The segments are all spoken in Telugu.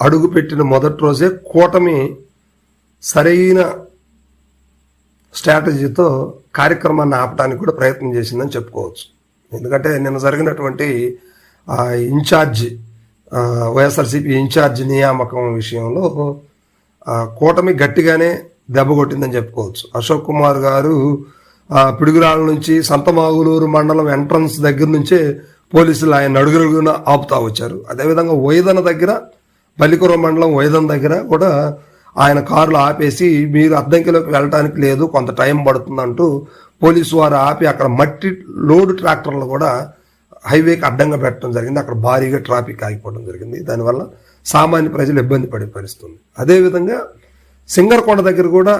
అడుగుపెట్టిన మొదటి రోజే కూటమి సరైన స్ట్రాటజీతో కార్యక్రమాన్ని ఆపడానికి కూడా ప్రయత్నం చేసిందని చెప్పుకోవచ్చు. ఎందుకంటే నిన్న జరిగినటువంటి ఇన్ఛార్జ్ వైఎస్ఆర్సీపీ ఇన్ఛార్జ్ నియామకం విషయంలో కూటమి గట్టిగానే దెబ్బ కొట్టిందని చెప్పుకోవచ్చు. అశోక్ కుమార్ గారు పిడుగురాళ్ళ నుంచి సంతమాగులూరు మండలం ఎంట్రన్స్ దగ్గర నుంచే పోలీసులు ఆయన అడుగులుగున ఆపుతా వచ్చారు. అదేవిధంగా వైదన దగ్గర బల్లికుర మండలం వైదం దగ్గర కూడా ఆయన కారులు ఆపేసి మీరు అద్దంకిలోకి వెళ్ళటానికి లేదు కొంత టైం పడుతుందంటూ పోలీసు వారు ఆపి అక్కడ మట్టి లోడ్ ట్రాక్టర్లు కూడా హైవేకి అడ్డంగా పెట్టడం జరిగింది. అక్కడ భారీగా ట్రాఫిక్ ఆగిపోవడం జరిగింది. దానివల్ల సామాన్య ప్రజలు ఇబ్బంది పడే పరిస్థితుంది అదేవిధంగా సింగర్కొండ దగ్గర కూడా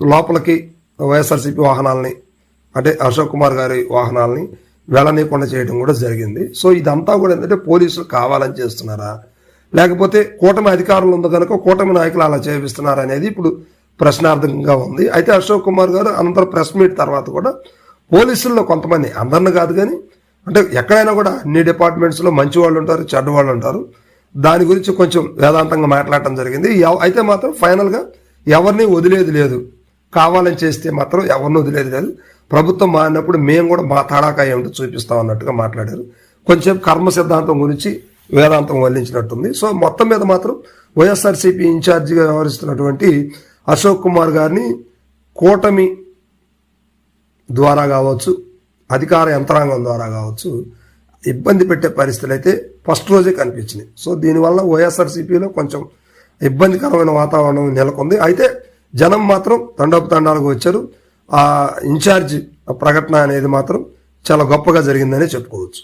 లోపలికి వైఎస్ఆర్సీపీ వాహనాలని అంటే అశోక్ కుమార్ గారి వాహనాలని వెళ్ళనీయకుండా చేయడం కూడా జరిగింది. సో ఇదంతా కూడా ఏంటంటే పోలీసులు కావాలని చేస్తున్నారా? లేకపోతే కూటమి అధికారులు ఉంది కనుక కూటమి నాయకులు అలా చేపిస్తున్నారు అనేది ఇప్పుడు ప్రశ్నార్థకంగా ఉంది. అయితే అశోక్ కుమార్ గారు అనంతరం ప్రెస్ మీట్ తర్వాత కూడా పోలీసుల్లో కొంతమంది అందరిని కాదు కానీ అంటే ఎక్కడైనా కూడా అన్ని డిపార్ట్మెంట్స్లో మంచి వాళ్ళు ఉంటారు చెడ్డ వాళ్ళు ఉంటారు. దాని గురించి కొంచెం వేదాంతంగా మాట్లాడటం జరిగింది. అయితే మాత్రం ఫైనల్గా ఎవరిని వదిలేది లేదు. కావాలని చేస్తే మాత్రం ఎవరిని వదిలేది లేదు. ప్రభుత్వం మారినప్పుడు మేము కూడా మా తడాకా ఏమిటో చూపిస్తాం అన్నట్టుగా మాట్లాడారు. కొంచెం కర్మ సిద్ధాంతం గురించి వేదాంతం వల్లించినట్టుంది. సో మొత్తం మీద మాత్రం వైఎస్ఆర్సీపీ ఇన్ఛార్జిగా వ్యవహరిస్తున్నటువంటి అశోక్ కుమార్ గారిని కూటమి ద్వారా కావచ్చు అధికార యంత్రాంగం ద్వారా కావచ్చు ఇబ్బంది పెట్టే పరిస్థితులు అయితే ఫస్ట్ రోజే కనిపించినాయి. సో దీనివల్ల వైఎస్ఆర్సీపీలో కొంచెం ఇబ్బందికరమైన వాతావరణం నెలకొంది. అయితే జనం మాత్రం తండోపు తండాలకు వచ్చారు. ఆ ఇన్ఛార్జ్ ప్రకటన అనేది మాత్రం చాలా గొప్పగా జరిగిందనే చెప్పుకోవచ్చు.